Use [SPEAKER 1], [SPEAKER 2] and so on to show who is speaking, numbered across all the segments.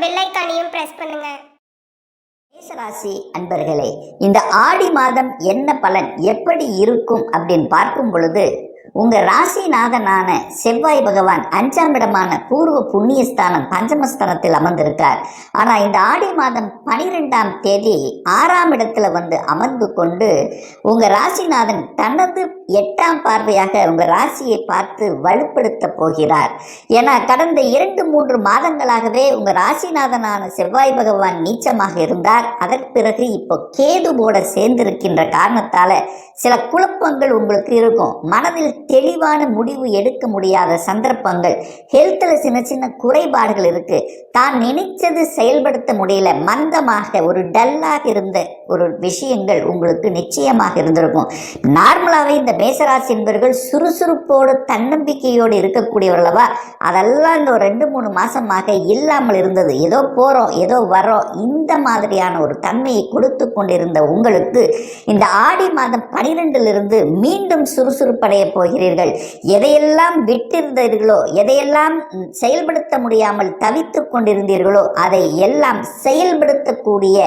[SPEAKER 1] Bell ஐக்கானையும் press பண்ணுங்க.
[SPEAKER 2] மேஷராசி அன்பர்களே இந்த ஆடி மாதம் என்ன பலன் எப்படி இருக்கும் அப்படின்னு பார்க்கும் பொழுது உங்க ராசிநாதனான செவ்வாய் பகவான் அஞ்சாம் இடமான பூர்வ புண்ணியஸ்தானம் பஞ்சமஸ்தானத்தில் அமர்ந்திருக்கார் ஆனா இந்த ஆடி மாதம் பனிரெண்டாம் தேதி ஆறாம் இடத்துல வந்து அமர்ந்து கொண்டு உங்க ராசிநாதன் தனது எட்டாம் பார்வையாக உங்கள் ராசியை பார்த்து வலுப்படுத்த போகிறார். ஏன்னா கடந்த இரண்டு மூன்று மாதங்களாகவே உங்கள் ராசிநாதனான செவ்வாய் பகவான் நீச்சமாக இருந்தார். அதற்கு பிறகு இப்போ கேதுவோட சேர்ந்திருக்கின்ற காரணத்தால சில குழப்பங்கள் உங்களுக்கு இருக்கும். மனதில் தெளிவான முடிவு எடுக்க முடியாத சந்தர்ப்பங்கள் ஹெல்த்தில் சின்ன சின்ன குறைபாடுகள் இருக்கு. தான் நினைச்சது செயல்படுத்த முடியல. மந்தமாக ஒரு டல்லாக இருந்த ஒரு விஷயங்கள் உங்களுக்கு நிச்சயமாக இருந்திருக்கும். நார்மலாகவே இந்த மேசராசி என்பவர்கள் சுறுசுறுப்போடு தன்னம்பிக்கையோடு இருக்கக்கூடியவர்களவா? அதெல்லாம் இந்த ஒரு ரெண்டு மூணு மாசமாக இல்லாமல் இருந்தது. ஏதோ போகிறோம் ஏதோ வரோம் இந்த மாதிரியான ஒரு தன்மையை கொடுத்து கொண்டிருந்த உங்களுக்கு இந்த ஆடி மாதம் பனிரெண்டிலிருந்து மீண்டும் சுறுசுறுப்படைய போகிறீர்கள். எதையெல்லாம் விட்டிருந்தீர்களோ எதையெல்லாம் செயல்படுத்த முடியாமல் தவித்து கொண்டிருந்தீர்களோ அதை எல்லாம் செயல்படுத்தக்கூடிய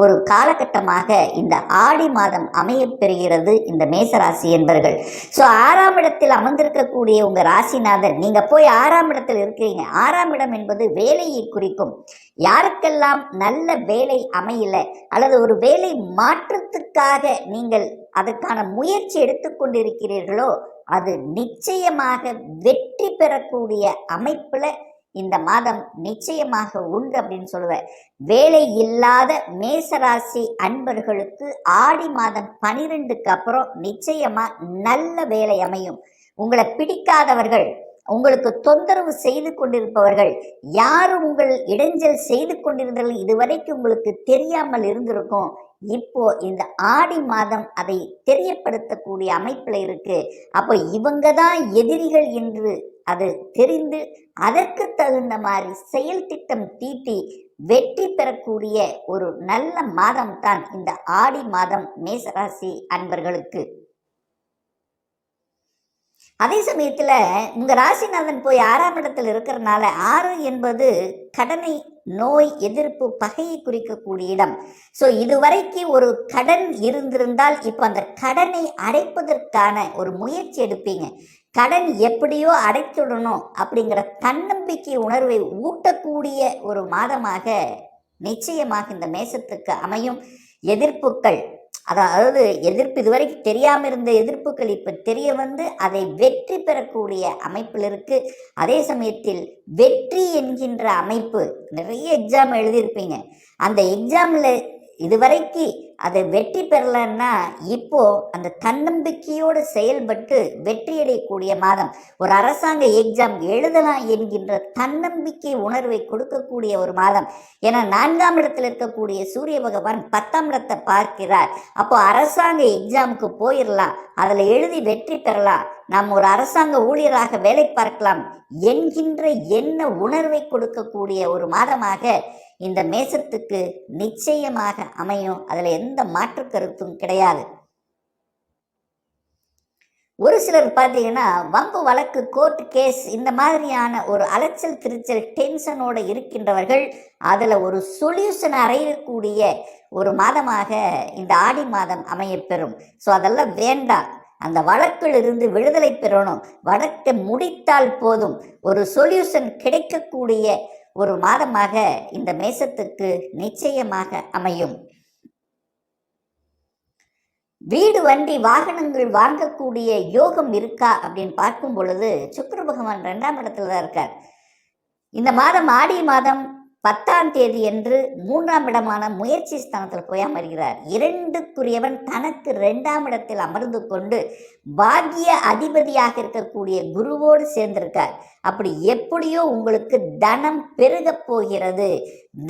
[SPEAKER 2] ஒரு காலகட்டமாக இந்த ஆடி மாதம் அமைய பெறுகிறது இந்த மேசராசி என்பர்கள். ஸோ ஆறாம் இடத்தில் அமர்ந்திருக்கக்கூடிய உங்க ராசிநாதன் நீங்க போய் ஆறாம் இடத்தில் இருக்கிறீங்க. ஆறாம் இடம் என்பது வேலையை குறிக்கும். யாருக்கெல்லாம் நல்ல வேலை அமையல அல்லது ஒரு வேலை மாற்றத்துக்காக நீங்கள் அதற்கான முயற்சி எடுத்துக்கொண்டிருக்கிறீர்களோ அது நிச்சயமாக வெற்றி பெறக்கூடிய அமைப்பில் இந்த மாதம் நிச்சயமாக உண்டு அப்படின்னு சொல்லுவேன் வேலை இல்லாத மேசராசி அன்பர்களுக்கு ஆடி மாதம் பனிரெண்டுக்கு அப்புறம் நிச்சயமா நல்ல வேலை அமையும். உங்களை பிடிக்காதவர்கள் உங்களுக்கு தொந்தரவு செய்து கொண்டிருப்பவர்கள் யார் உங்கள் இடைஞ்சல் செய்து கொண்டிருந்தார்கள் இதுவரைக்கும் உங்களுக்கு தெரியாமல் இருந்திருக்கும். இப்போ இந்த ஆடி மாதம் அதை தெரியப்படுத்தக்கூடிய அமைப்பில் இருக்கு. அப்போ இவங்க தான் எதிரிகள் என்று அது தெரிந்து அதற்கு தகுந்த மாதிரி செயல் திட்டம் தீட்டி வெற்றி பெறக்கூடிய ஒரு நல்ல மாதம் தான் இந்த ஆடி மாதம் மேசராசி அன்பர்களுக்கு. அதே சமயத்தில் உங்கள் ராசிநாதன் போய் ஆறாம் இடத்தில் இருக்கிறனால ஆறு என்பது கடனை நோய் எதிர்ப்பு பகையை குறிக்கக்கூடிய இடம். ஸோ இதுவரைக்கு ஒரு கடன் இருந்திருந்தால் இப்போ அந்த கடனை அடைப்பதற்கான ஒரு முயற்சி எடுப்பீங்க. கடன் எப்படியோ அடைத்துடணும் அப்படிங்கிற தன்னம்பிக்கை உணர்வை ஊட்டக்கூடிய ஒரு மாதமாக நிச்சயமாக இந்த மேசத்துக்கு அமையும். எதிர்ப்புகள் அதாவது எதிர்ப்பு இதுவரைக்கும் தெரியாமல் இருந்த எதிர்ப்புகள் இப்போ தெரிய வந்து அதை வெற்றி பெறக்கூடிய அமைப்பில் இருக்கு. அதே சமயத்தில் வெற்றி என்கின்ற அமைப்பு நிறைய எக்ஸாம் எழுதியிருப்பீங்க. அந்த எக்ஸாமில் இதுவரைக்கு அதை வெற்றி பெறலன்னா இப்போ அந்த தன்னம்பிக்கையோடு செயல்பட்டு வெற்றியடையக்கூடிய மாதம். ஒரு அரசாங்க எக்ஸாம் எழுதலாம் என்கின்ற தன்னம்பிக்கை உணர்வை கொடுக்கக்கூடிய ஒரு மாதம். ஏன்னா நான்காம் இடத்தில் இருக்கக்கூடிய சூரிய பகவான் பத்தாம் இடத்தை பார்க்கிறார். அப்போ அரசாங்க எக்ஸாமுக்கு போயிடலாம் அதில் எழுதி வெற்றி பெறலாம். நாம் ஒரு அரசாங்க ஊழியராக வேலை பார்க்கலாம் என்கின்ற என்ன உணர்வை கொடுக்கக்கூடிய ஒரு மாதமாக இந்த மேசத்துக்கு நிச்சயமாக அமையும். அதில் எந்த மாற்று கருத்தும் கிடையாது. ஒரு சிலர் பார்த்தீங்கன்னா வம்பு வழக்கு கோர்ட் கேஸ் இந்த மாதிரியான ஒரு அலைச்சல் திருச்சல் டென்ஷனோடு இருக்கின்றவர்கள் அதில் ஒரு சொல்யூஷன் அறையக்கூடிய ஒரு மாதமாக இந்த ஆடி மாதம் அமையப்பெறும். ஸோ அதெல்லாம் வேண்டாம். அந்த வழக்கில் இருந்து விடுதலை பெறணும். வழக்கை முடித்தால் போதும். ஒரு சொல்யூஷன் கிடைக்கக்கூடிய ஒரு மாதமாக இந்த மேசத்துக்கு நிச்சயமாக அமையும். வீடு வண்டி வாகனங்கள் வாங்கக்கூடிய யோகம் இருக்கா அப்படின்னு பார்க்கும் பொழுது சுக்கர பகவான் ரெண்டாம் இடத்துல தான் இருக்கார். இந்த மாதம் ஆடி மாதம் பத்தாம் தேதி என்று மூன்றாம் இடமான முயற்சி ஸ்தானத்தில் போய் அமர்கிறார். இரண்டுக்குரியவன் தனக்கு ரெண்டாம் இடத்தில் அமர்ந்து கொண்டு பாக்கிய அதிபதியாக இருக்கக்கூடிய குருவோடு சேர்ந்திருக்கார். அப்படி எப்படியோ உங்களுக்கு தனம் பெருகப் போகிறது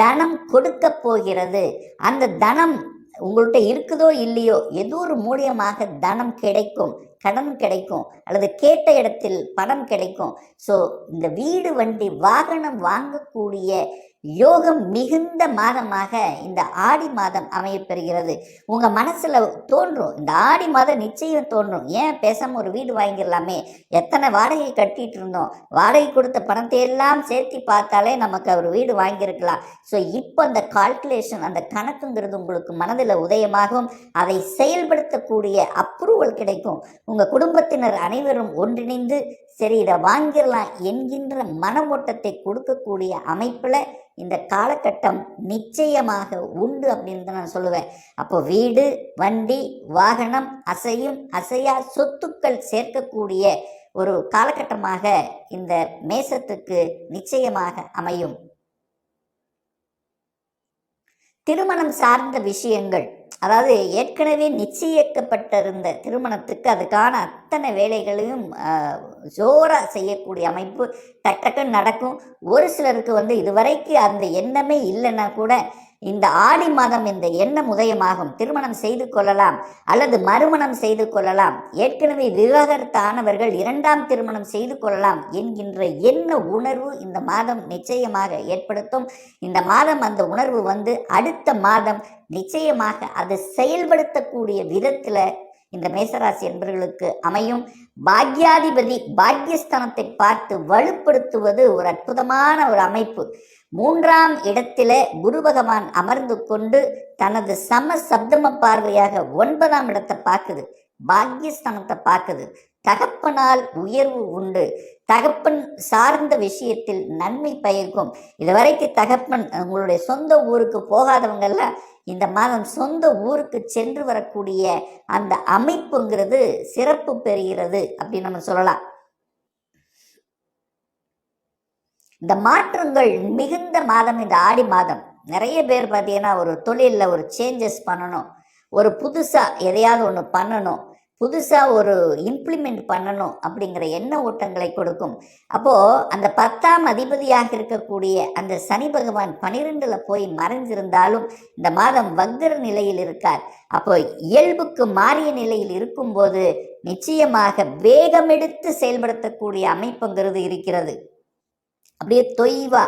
[SPEAKER 2] தனம் கொடுக்க போகிறது. அந்த தனம் உங்கள்கிட்ட இருக்குதோ இல்லையோ ஏதோ ஒரு மூலியமாக தனம் கிடைக்கும். கடன் கிடைக்கும் அல்லது கேட்ட இடத்தில் பணம் கிடைக்கும். ஸோ இந்த வீடு வண்டி வாகனம் வாங்கக்கூடிய யோகம் மிகுந்த மாதமாக இந்த ஆடி மாதம் அமையப்பெறுகிறது. உங்கள் மனசில் தோன்றும். இந்த ஆடி மாதம் நிச்சயம் தோன்றும். ஏன்? பேசாமல் ஒரு வீடு வாங்கிடலாமே. எத்தனை வாடகை கட்டிட்டு இருந்தோம். வாடகை கொடுத்த பணத்தை எல்லாம் சேர்த்து பார்த்தாலே நமக்கு ஒரு வீடு வாங்கியிருக்கலாம். ஸோ இப்போ அந்த கால்குலேஷன் அந்த கணக்குங்கிறது உங்களுக்கு மனதில் உதயமாகும். அதை செயல்படுத்தக்கூடிய அப்ரூவல் கிடைக்கும். உங்க குடும்பத்தினர் அனைவரும் ஒன்றிணைந்து சரி இதை வாங்கிடலாம் என்கின்ற மன ஓட்டத்தை கொடுக்கக்கூடிய அமைப்பில் இந்த காலகட்டம் நிச்சயமாக உண்டு அப்படின்னு தான் நான் சொல்லுவேன். அப்போ வீடு வண்டி வாகனம் அசையும் அசையா சொத்துக்கள் சேர்க்கக்கூடிய ஒரு காலகட்டமாக இந்த மேசத்துக்கு நிச்சயமாக அமையும். திருமணம் சார்ந்த விஷயங்கள். அதாவது ஏற்கனவே நிச்சயிக்கப்பட்டிருந்த திருமணத்துக்கு அதுக்கான அத்தனை வேலைகளையும் ஜோராக செய்யக்கூடிய அமைப்பு டக்கு நடக்கும். ஒரு சிலருக்கு வந்து இதுவரைக்கும் அந்த எண்ணமே இல்லைன்னா கூட இந்த ஆடி மாதம் இந்த எண்ணம் உதயமாகும். திருமணம் செய்து கொள்ளலாம் அல்லது மறுமணம் செய்து கொள்ளலாம். ஏற்கனவே விவாகரத்தானவர்கள் இரண்டாம் திருமணம் செய்து கொள்ளலாம் என்கின்ற எண்ண உணர்வு இந்த மாதம் நிச்சயமாக ஏற்படுத்தும். இந்த மாதம் அந்த உணர்வு வந்து அடுத்த மாதம் நிச்சயமாக அதை செயல்படுத்தக்கூடிய விதத்தில் இந்த மேசராசி என்பவர்களுக்கு அமையும். பாக்யாதிபதி பாக்யஸ்தானத்தை பார்த்து வலுப்படுத்துவது ஒரு அற்புதமான ஒரு அமைப்பு. மூன்றாம் இடத்தில குரு பகவான் அமர்ந்து கொண்டு தனது சம சப்தம பார்வையாக ஒன்பதாம் இடத்தை பார்க்குது. பாக்யஸ்தானத்தை பார்க்குது. தகப்பனால் உயர்வு உண்டு. தகப்பன் சார்ந்த விஷயத்தில் நன்மை பயக்கும். இதுவரைக்கும் தகப்பன் உங்களுடைய சொந்த ஊருக்கு போகாதவங்கெல்லாம் இந்த மாதம் சொந்த ஊருக்கு சென்று வரக்கூடிய அந்த அமைப்புங்கிறது சிறப்பு பெறுகிறது அப்படின்னு நம்ம சொல்லலாம். இந்த மாற்றங்கள் மிகுந்த மாதம் இந்த ஆடி மாதம். நிறைய பேர் பார்த்தீங்கன்னா ஒரு தொழிலில் ஒரு சேஞ்சஸ் பண்ணணும். ஒரு புதுசாக எதையாவது ஒன்று பண்ணணும். புதுசாக ஒரு இம்ப்ளிமெண்ட் பண்ணணும் அப்படிங்கிற எண்ண ஓட்டங்களை கொடுக்கும். அப்போது அந்த பத்தாம் அதிபதியாக இருக்கக்கூடிய அந்த சனி பகவான் பனிரெண்டில் போய் மறைஞ்சிருந்தாலும் இந்த மாதம் வக்ர நிலையில் இருக்கார். அப்போ இயல்புக்கு மாறிய நிலையில் இருக்கும்போது நிச்சயமாக வேகமெடுத்து செயல்படுத்தக்கூடிய அமைப்புங்கிறது இருக்கிறது. அப்படியே தொய்வா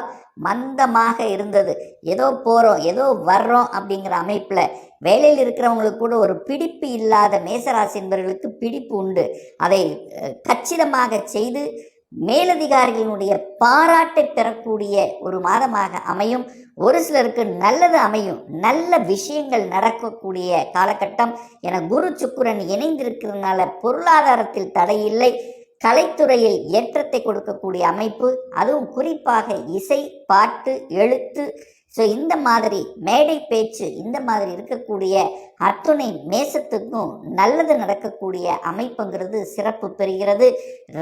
[SPEAKER 2] மந்தமாக இருந்தது. ஏதோ போகிறோம் ஏதோ வர்றோம் அப்படிங்கிற அமைப்பில் வேலையில் இருக்கிறவங்களுக்கு கூட ஒரு பிடிப்பு இல்லாத மேசராசி என்பவர்களுக்கு பிடிப்பு உண்டு. அதை கச்சிதமாக செய்து மேலதிகாரிகளினுடைய பாராட்டை பெறக்கூடிய ஒரு மாதமாக அமையும். ஒரு சிலருக்கு நல்லது அமையும். நல்ல விஷயங்கள் நடக்கக்கூடிய காலகட்டம். என குரு சுக்குரன் இணைந்திருக்கிறதுனால பொருளாதாரத்தில் தடையில்லை. கலைத்துறையில் ஏற்றத்தை கொடுக்கக்கூடிய அமைப்பு. அதுவும் குறிப்பாக இசை பாட்டு எழுத்து ஸோ இந்த மாதிரி மேடை பேச்சு இந்த மாதிரி இருக்கக்கூடிய அத்துணை மேசத்துக்கும் நல்லது நடக்கக்கூடிய அமைப்புங்கிறது சிறப்பு பெறுகிறது.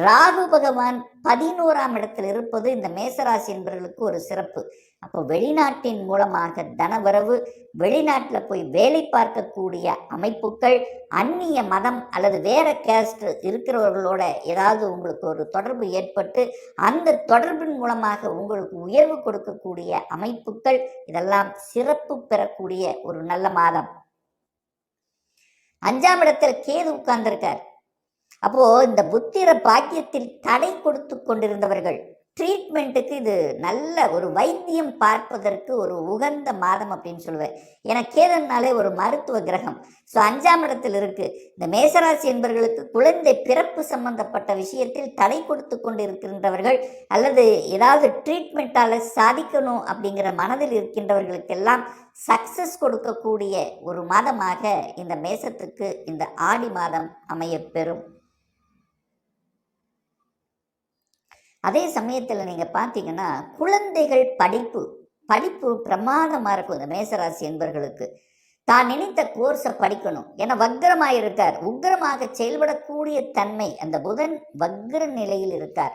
[SPEAKER 2] ராகு பகவான் பதினோராம் இடத்தில் இருப்பது இந்த மேசராசி என்பவர்களுக்கு ஒரு சிறப்பு. அப்போ வெளிநாட்டின் மூலமாக தனவரவு வெளிநாட்டில் போய் வேலை பார்க்கக்கூடிய அமைப்புகள் அந்நிய மதம் அல்லது வேற கேஸ்ட் இருக்கிறவர்களோட ஏதாவது உங்களுக்கு ஒரு தொடர்பு ஏற்பட்டு அந்த தொடர்பின் மூலமாக உங்களுக்கு உயர்வு கொடுக்கக்கூடிய அமைப்புகள் இதெல்லாம் சிறப்பு பெறக்கூடிய ஒரு நல்ல மாதம். அஞ்சாம் இடத்தில் கேது உட்கார்ந்திருக்கார். அப்போ இந்த புத்திர பாக்கியத்தில் தடை கொடுத்து கொண்டிருந்தவர்கள் ட்ரீட்மெண்ட்டுக்கு இது நல்ல ஒரு வைத்தியம் பார்ப்பதற்கு ஒரு உகந்த மாதம் அப்படின்னு சொல்லுவேன். ஏன்னா கேதன்னாலே ஒரு மருத்துவ கிரகம். ஸோ அஞ்சாம் இடத்தில் இருக்குது இந்த மேசராசி என்பவர்களுக்கு குழந்தை பிறப்பு சம்பந்தப்பட்ட விஷயத்தில் தடை கொடுத்து கொண்டு இருக்கின்றவர்கள் அல்லது ஏதாவது ட்ரீட்மெண்ட்டால் சாதிக்கணும் அப்படிங்கிற மனதில் இருக்கின்றவர்களுக்கெல்லாம் சக்சஸ் கொடுக்கக்கூடிய ஒரு மாதமாக இந்த மேசத்துக்கு இந்த ஆடி மாதம் அமையப்பெறும். அதே சமயத்தில் நீங்கள் பார்த்தீங்கன்னா குழந்தைகள் படிப்பு படிப்பு பிரமாதமாக இருக்கும் இந்த மேசராசி என்பர்களுக்கு. தான் நினைத்த கோர்ஸை படிக்கணும். ஏன்னா வக்ரமாக இருக்கார். உக்ரமாக செயல்படக்கூடிய தன்மை அந்த புதன் வக்ர நிலையில் இருக்கார்.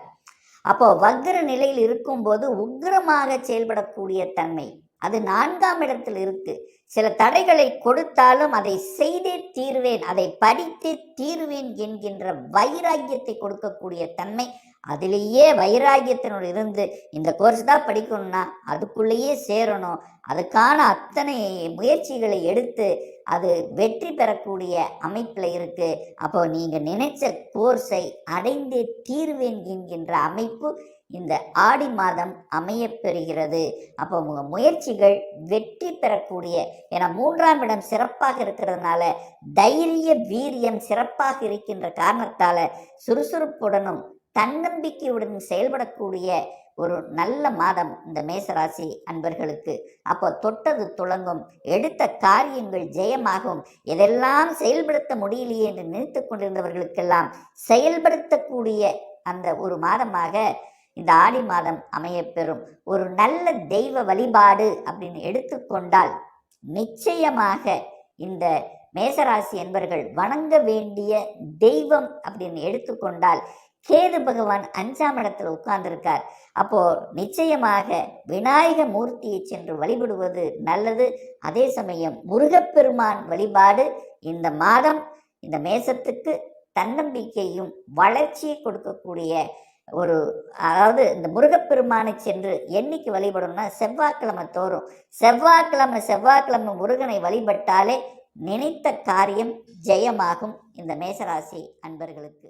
[SPEAKER 2] அப்போ வக்ர நிலையில் இருக்கும்போது உக்ரமாக செயல்படக்கூடிய தன்மை அது நான்காம் இடத்தில் இருக்கு. சில தடைகளை கொடுத்தாலும் அதை செய்தே தீர்வேன் அதை படித்தே தீர்வேன் என்கின்ற வைராக்கியத்தை கொடுக்கக்கூடிய தன்மை அதுலேயே வைராகியத்தினோடு இருந்து இந்த கோர்ஸ் தான் படிக்கணும்னா அதுக்குள்ளேயே சேரணும். அதுக்கான அத்தனை முயற்சிகளை எடுத்து அது வெற்றி பெறக்கூடிய அமைப்பில் இருக்குது அப்போ நீங்கள் நினைச்ச கோர்ஸை அடைந்தே தீர்வேன் என்கின்ற அமைப்பு இந்த ஆடி மாதம் அமைய பெறுகிறது அப்போ உங்கள் முயற்சிகள் வெற்றி பெறக்கூடிய ஏன்னா மூன்றாம் இடம் சிறப்பாக இருக்கிறதுனால தைரிய வீரியம் சிறப்பாக இருக்கின்ற காரணத்தால் சுறுசுறுப்புடனும் தன்னம்பிக்கையுடன் செயல்படக்கூடிய ஒரு நல்ல மாதம் இந்த மேசராசி அன்பர்களுக்கு. அப்போ தொட்டது துளங்கும் எடுத்த காரியங்கள் ஜெயமாகும். எதெல்லாம் செயல்படுத்த முடியலையே என்று நினைத்து கொண்டிருந்தவர்களுக்கெல்லாம் செயல்படுத்தக்கூடிய அந்த ஒரு மாதமாக இந்த ஆடி மாதம் அமையப்பெறும். ஒரு நல்ல தெய்வ வழிபாடு அப்படின்னு எடுத்துக்கொண்டால் நிச்சயமாக இந்த மேசராசி என்பர்கள் வணங்க வேண்டிய தெய்வம் அப்படின்னு எடுத்துக்கொண்டால் கேது பகவான் அஞ்சாம் இடத்துல உட்கார்ந்திருக்கார். அப்போ நிச்சயமாக விநாயக மூர்த்தியை சென்று வழிபடுவது நல்லது. அதே சமயம் முருகப்பெருமான் வழிபாடு இந்த மாதம் இந்த மேசத்துக்கு தன்னம்பிக்கையும் வளர்ச்சியை கொடுக்கக்கூடிய ஒரு அதாவது இந்த முருகப்பெருமானை சென்று என்னைக்கு வழிபடணும்னா செவ்வாய்க்கிழமை தோறும். செவ்வாய்க்கிழமை செவ்வாய்க்கிழமை முருகனை வழிபட்டாலே நினைத்த காரியம் ஜெயமாகும் இந்த மேசராசி அன்பர்களுக்கு.